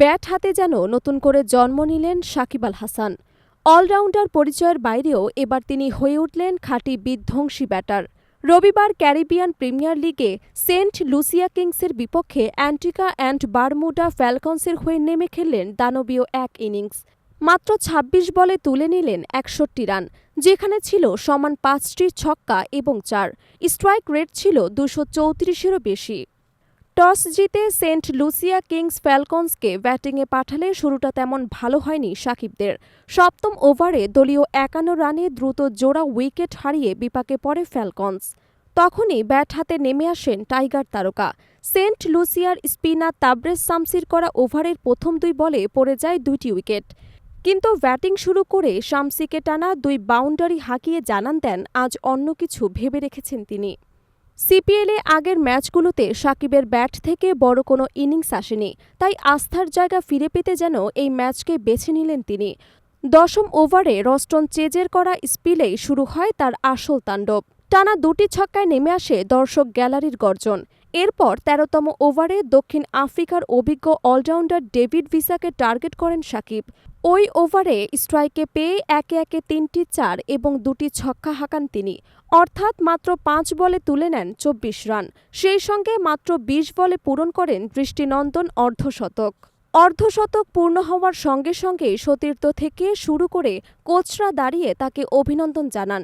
Bat হাতে যেন নতুন করে জন্ম নিলেন সাকিব আল হাসান। অলরাউন্ডার পরিচয়ের বাইরেও এবার তিনি হয়ে উঠলেন খাঁটি বিধ্বংসী ব্যাটার। রবিবার ক্যারিবিয়ান প্রিমিয়ার লিগে সেন্ট লুসিয়া কিংসের বিপক্ষে অ্যান্টিকা অ্যান্ড বারমুডা ফ্যালকনসের হয়ে নেমে খেললেন দানবীয় এক ইনিংস। মাত্র ২৬ বলে তুলে নিলেন একষট্টি রান, যেখানে ছিল সমান পাঁচটি ছক্কা এবং চার। স্ট্রাইক রেট ছিল দুশো চৌত্রিশেরও বেশি। টস জিতে সেন্ট লুসিয়া কিংস ফ্যালকনসকে ব্যাটিংয়ে পাঠালে শুরুটা তেমন ভালো হয়নি সাকিবদের। সপ্তম ওভারে দলীয় একান্ন রানে দ্রুত জোড়া উইকেট হারিয়ে বিপাকে পড়ে ফ্যালকনস। তখনই ব্যাট হাতে নেমে আসেন টাইগার তারকা। সেন্ট লুসিয়ার স্পিনার তাবরেজ সামসির করা ওভারের প্রথম দুই বলে পড়ে যায় দুইটি উইকেট। কিন্তু ব্যাটিং শুরু করে শামসিকে টানা দুই বাউন্ডারি হাঁকিয়ে জানান দেন, আজ অন্য কিছু ভেবে রেখেছেন তিনি। সিপিএলে আগের ম্যাচগুলোতে সাকিবের ব্যাট থেকে বড় কোনো ইনিংস আসেনি, তাই আস্থার জায়গা ফিরে পেতে যেন এই ম্যাচকে বেছে নিলেন তিনি। দশম ওভারে রস্টন চেজের করা স্পিলেই শুরু হয় তার আসল তাণ্ডব। টানা দুটি ছক্কায় নেমে আসে দর্শক গ্যালারির গর্জন। এরপর তেরোতম ওভারে দক্ষিণ আফ্রিকার অভিজ্ঞ অলরাউন্ডার ডেভিড ভিসাকে টার্গেট করেন সাকিব। ওই ওভারে স্ট্রাইকে পেয়ে একে একে তিনটি চার এবং দুটি ছক্কা হাঁকান তিনি। অর্থাৎ মাত্র পাঁচ বলে তুলে নেন চব্বিশ রান। সেই সঙ্গে মাত্র ২০ বলে পূরণ করেন দৃষ্টিনন্দন অর্ধশতক। অর্ধশতক পূর্ণ হওয়ার সঙ্গে সঙ্গে সতীর্থ থেকে শুরু করে কোচরা দাঁড়িয়ে তাকে অভিনন্দন জানান।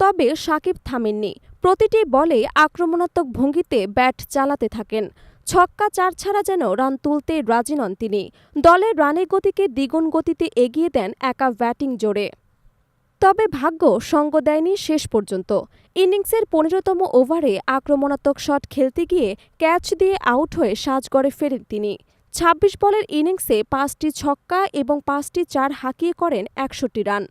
তবে সাকিব থামেননি। প্রতিটি বলে আক্রমণাত্মক ভঙ্গিতে ব্যাট চালাতে থাকেন। ছক্কা চার ছাড়া যেন রান তুলতে রাজি নন তিনি। দলের রানের গতিকে দ্বিগুণ গতিতে এগিয়ে দেন একা ব্যাটিং জোরে। তবে ভাগ্য সঙ্গ দেয়নি শেষ পর্যন্ত। ইনিংসের পনেরোতম ওভারে আক্রমণাত্মক শট খেলতে গিয়ে ক্যাচ দিয়ে আউট হয়ে সাজগড়ে ফেরেন তিনি। ২৬ বলের ইনিংসে পাঁচটি ছক্কা এবং পাঁচটি চার হাঁকিয়ে করেন একষট্টি রান।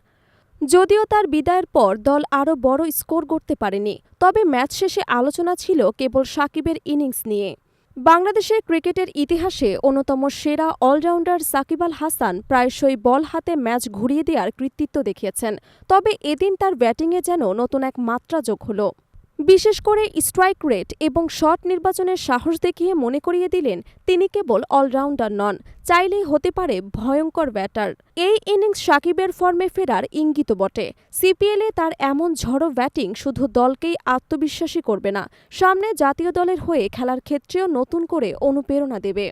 যদিও তার বিদায়ের পর দল আরও বড় স্কোর করতে পারেনি, তবে ম্যাচ শেষে আলোচনা ছিল কেবল সাকিবের ইনিংস নিয়ে। বাংলাদেশের ক্রিকেটের ইতিহাসে অন্যতম সেরা অলরাউন্ডার সাকিব আল হাসান প্রায়শই বল হাতে ম্যাচ ঘুরিয়ে দেওয়ার কৃতিত্ব দেখিয়েছেন, তবে এদিন তার ব্যাটিংয়ে যেন নতুন এক মাত্রা যোগ হলো। বিশেষ করে স্ট্রাইক রেট এবং শট নির্বাচনের সাহস দেখিয়ে মনে করিয়ে দিলেন তিনি কেবল অলরাউন্ডার নন, চাইলেই হতে পারে ভয়ঙ্কর ব্যাটার। এই ইনিংস সাকিবের ফর্মে ফেরার ইঙ্গিত বটে। সিপিএলে তার এমন ঝড়ো ব্যাটিং শুধু দলকেই আত্মবিশ্বাসী করবে না, সামনে জাতীয় দলের হয়ে খেলার ক্ষেত্রেও নতুন করে অনুপ্রেরণা দেবে।